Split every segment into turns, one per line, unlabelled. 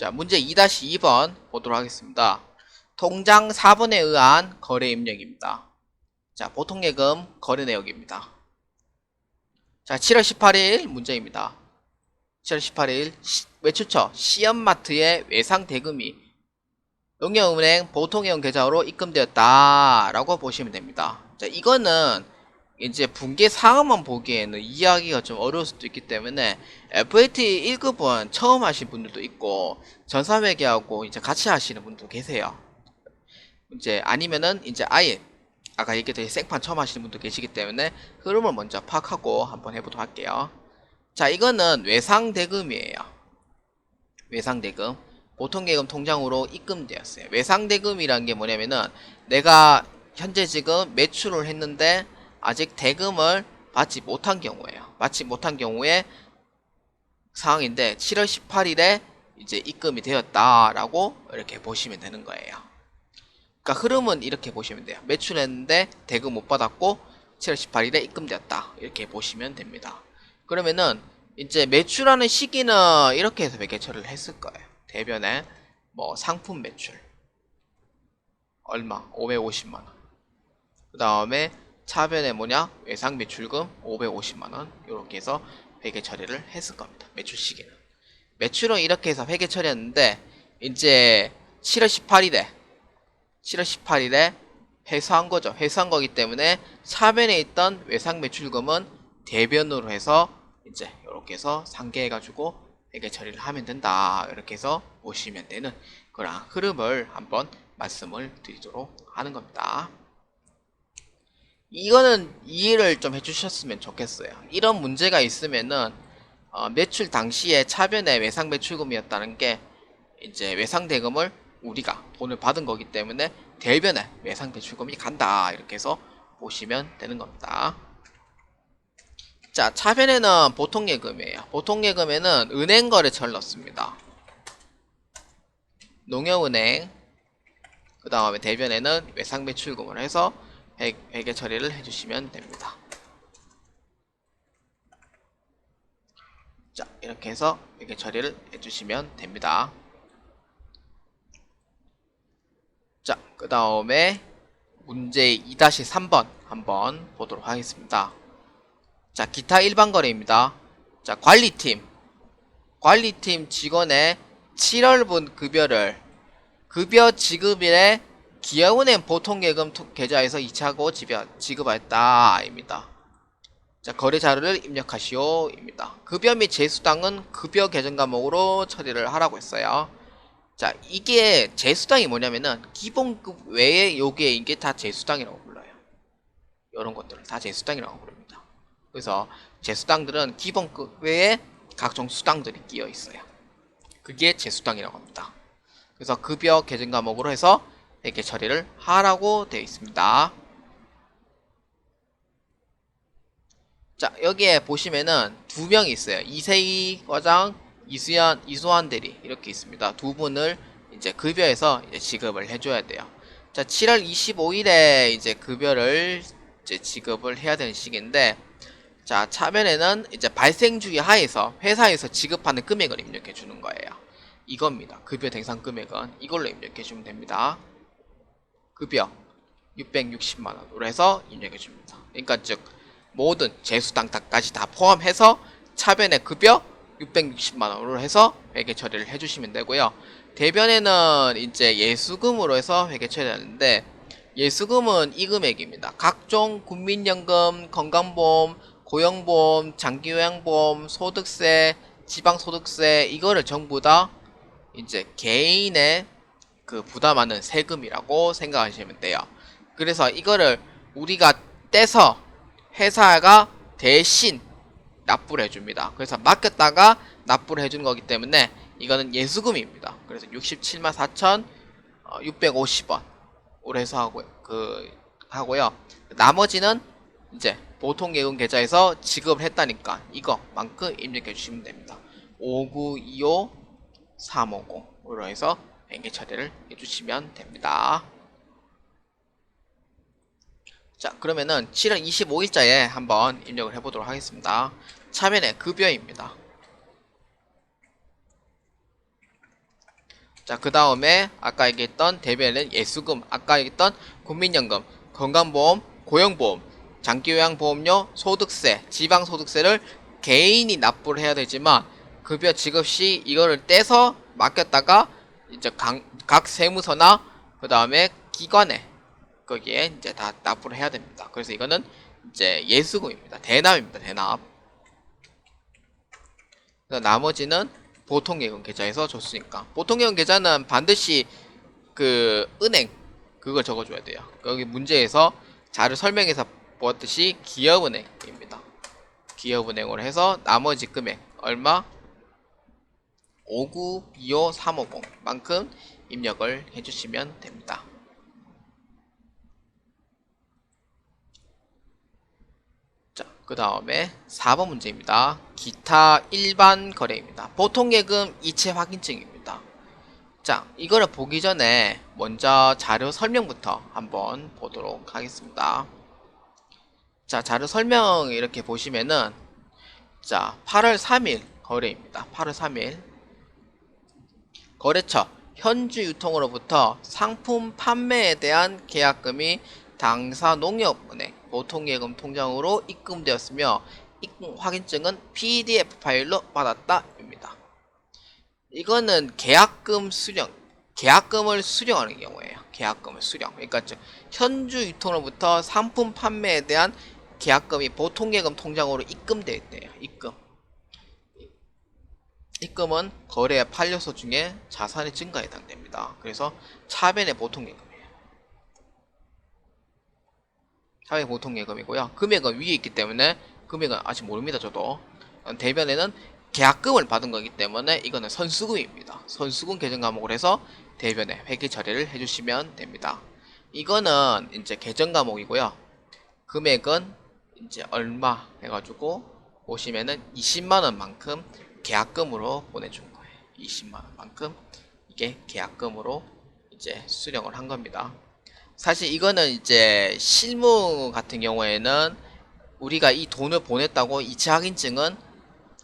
자, 문제 2-2번 보도록 하겠습니다. 통장 4번에 의한 거래 입력입니다. 자, 보통 예금 거래 내역입니다. 자, 7월 18일 문제입니다. 7월 18일 시- 매출처 시연마트의 외상 대금이 농협은행 보통예금 계좌로 입금되었다라고 보시면 됩니다. 자, 이거는 이제 분계 상황만 보기에는 이해하기가 좀 어려울 수도 있기 때문에 FAT 1급은 처음 하신 분들도 있고 전사회계하고 이제 같이 하시는 분도 계세요. 이제 아니면은 이제 아예 아까 얘기했듯이 생판 처음 하시는 분도 계시기 때문에 흐름을 먼저 파악하고 한번 해보도록 할게요. 자, 이거는 외상 대금이에요. 외상 대금. 보통 예금 통장으로 입금되었어요. 외상 대금이란 게 뭐냐면은 내가 현재 지금 매출을 했는데 아직 대금을 받지 못한 경우에요. 받지 못한 경우에 상황인데 7월 18일에 이제 입금이 되었다라고 이렇게 보시면 되는 거예요. 그러니까 흐름은 이렇게 보시면 돼요. 매출했는데 대금 못 받았고 7월 18일에 입금되었다. 이렇게 보시면 됩니다. 그러면은 이제 매출하는 시기는 이렇게 해서 매개 처리를 했을 거예요. 대변에 뭐 상품 매출 얼마? 550만 원. 그 다음에 차변에 뭐냐? 외상 매출금 550만 원. 이렇게 해서 회계 처리를 했을 겁니다. 매출 시기는. 매출은 이렇게 해서 회계 처리했는데 이제 7월 18일에 7월 18일에 회수한 거죠. 회수한 거기 때문에 차변에 있던 외상 매출금은 대변으로 해서 이제 이렇게 해서 상계해 가지고 회계 처리를 하면 된다. 이렇게 해서 보시면 되는 그런 흐름을 한번 말씀을 드리도록 하는 겁니다. 이거는 이해를 좀 해주셨으면 좋겠어요. 이런 문제가 있으면은 어, 매출 당시에 차변에 외상 매출금이었다는 게 이제 외상 대금을 우리가 돈을 받은 거기 때문에 대변에 외상 매출금이 간다 이렇게 해서 보시면 되는 겁니다. 자 차변에는 보통 예금이에요. 보통 예금에는 은행 거래처를 넣습니다. 농협은행 그 다음에 대변에는 외상 매출금을 해서 회- 회계 처리를 해주시면 됩니다. 자, 이렇게 해서 회계 처리를 해주시면 됩니다. 자, 그 다음에 문제 2-3번 한번 보도록 하겠습니다. 자, 기타 일반 거래입니다. 자, 관리팀. 관리팀 직원의 7월분 급여를 급여 지급일에 기업은행 보통예금 토- 계좌에서 2차고 지급하였다 입니다. 자, 거래 자료를 입력하시오 입니다. 급여 및 재수당은 급여 계정 과목으로 처리를 하라고 했어요. 자, 이게 재수당이 뭐냐면은 기본급 외에 요게 이게 다 재수당이라고 불러요. 이런 것들을 다 재수당이라고 부릅니다. 그래서 재수당들은 기본급 외에 각종 수당들이 끼어 있어요. 그게 재수당이라고 합니다. 그래서 급여 계정 과목으로 해서 이렇게 처리를 하라고 되어 있습니다. 자, 여기에 보시면은 두 명이 있어요. 이세희 과장, 이수연, 이수환 대리 이렇게 있습니다. 두 분을 이제 급여에서 이제 지급을 해줘야 돼요. 자, 7월 25일에 이제 급여를 이제 지급을 해야 되는 시기인데, 자, 차변에는 이제 발생주의 하에서 회사에서 지급하는 금액을 입력해 주는 거예요. 이겁니다. 급여 대상 금액은 이걸로 입력해 주면 됩니다. 급여 660만 원으로 해서 입력해 줍니다. 그러니까 즉 모든 재수당까지 다 포함해서 차변의 급여 660만 원으로 해서 회계 처리를 해주시면 되고요. 대변에는 이제 예수금으로 해서 회계 처리하는데 예수금은 이 금액입니다. 각종 국민연금, 건강보험, 고용보험, 장기요양보험, 소득세, 지방소득세 이거를 전부 다 이제 개인의 그 부담하는 세금이라고 생각하시면 돼요. 그래서 이거를 우리가 떼서 회사가 대신 납부를 해줍니다. 그래서 맡겼다가 납부를 해주는 거기 때문에 이거는 예수금입니다. 그래서 67만 4천 650원으로 해서 하고 그 하고요. 나머지는 이제 보통 예금 계좌에서 지급을 했다니까 이거만큼 입력해 주시면 됩니다. 5925 350으로 해서 회계 처리를 해주시면 됩니다. 자, 그러면은 7월 25일자에 한번 입력을 해보도록 하겠습니다. 차면에 급여입니다. 자, 그 다음에 아까 얘기했던 대변은 예수금, 아까 얘기했던 국민연금, 건강보험, 고용보험, 장기요양보험료, 소득세, 지방소득세를 개인이 납부를 해야 되지만 급여 지급 시 이거를 떼서 맡겼다가 이제 강- 각 세무서나 그 다음에 기관에 거기에 이제 다 납부를 해야 됩니다. 그래서 이거는 이제 예수금입니다. 대납입니다. 대납. 그래서 나머지는 보통 예금 계좌에서 줬으니까 보통 예금 계좌는 반드시 그 은행 그걸 적어줘야 돼요. 여기 문제에서 자료 설명에서 보았듯이 기업은행입니다. 기업은행으로 해서 나머지 금액 얼마 5925350만큼 입력을 해주시면 됩니다. 자, 그 다음에 4번 문제입니다. 기타 일반 거래입니다. 보통 예금 이체 확인증입니다. 자, 이거를 보기 전에 먼저 자료 설명부터 한번 보도록 하겠습니다. 자, 자료 설명 이렇게 보시면은 자, 8월 3일 거래입니다. 8월 3일 거래처 현주 유통으로부터 상품 판매에 대한 계약금이 당사 농협은행 보통예금 통장으로 입금되었으며 입금 확인증은 PDF 파일로 받았다입니다. 이거는 계약금 수령, 계약금을 수령하는 경우에요. 계약금을 수령. 그러니까 즉 현주 유통으로부터 상품 판매에 대한 계약금이 보통예금 통장으로 입금되어 있대요. 입금. 입금은 거래 판례서 중에 자산의 증가에 해당됩니다. 그래서 차변의 보통 예금이에요. 차변의 보통 예금이고요. 금액은 위에 있기 때문에 금액은 아직 모릅니다. 저도 대변에는 계약금을 받은 거기 때문에 이거는 선수금입니다. 선수금 계정 과목을 해서 대변에 회계 처리를 해주시면 됩니다. 이거는 이제 계정 과목이고요. 금액은 이제 얼마 해가지고 보시면은 20만 원만큼 계약금으로 보내준 거예요. 20만 원만큼 이게 계약금으로 이제 수령을 한 겁니다. 사실 이거는 이제 실무 같은 경우에는 우리가 이 돈을 보냈다고 이체 확인증은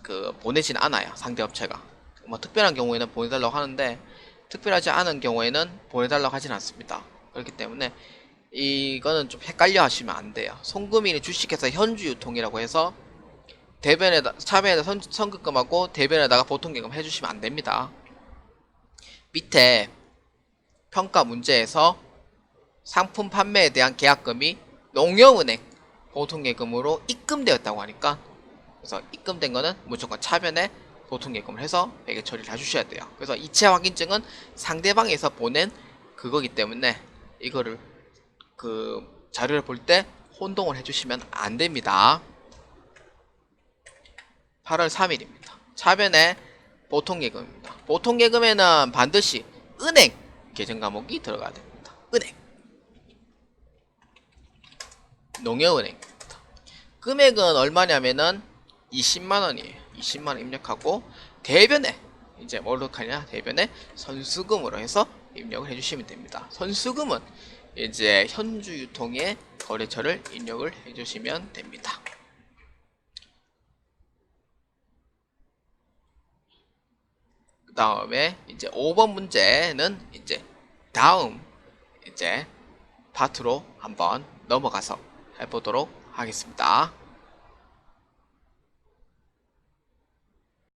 그 보내진 않아요. 상대 업체가. 뭐 특별한 경우에는 보내달라고 하는데 특별하지 않은 경우에는 보내달라고 하진 않습니다. 그렇기 때문에 이거는 좀 헷갈려 하시면 안 돼요. 송금일이 주식회사 현주 유통이라고 해서 대변에다 차변에다 선, 선급금하고 대변에다가 보통계금 해주시면 안 됩니다. 밑에 평가 문제에서 상품 판매에 대한 계약금이 농협은행 보통예금으로 입금되었다고 하니까 그래서 입금된 거는 무조건 차변에 보통예금을 해서 회계 처리를 해주셔야 돼요. 그래서 이체 확인증은 상대방에서 보낸 그거기 때문에 이거를 그 자료를 볼 때 혼동을 해주시면 안 됩니다. 8월 3일입니다. 차변에 보통 예금입니다. 보통 예금에는 반드시 은행 계정 과목이 들어가야 됩니다. 은행. 농협은행입니다. 금액은 얼마냐면은 20만 원이에요. 20만 원 입력하고 대변에 이제 뭘로 하냐? 대변에 선수금으로 해서 입력을 해주시면 됩니다. 선수금은 이제 현주 유통의 거래처를 입력을 해주시면 됩니다. 다음에 이제 5번 문제는 이제 다음 이제 파트로 한번 넘어가서 해보도록 하겠습니다.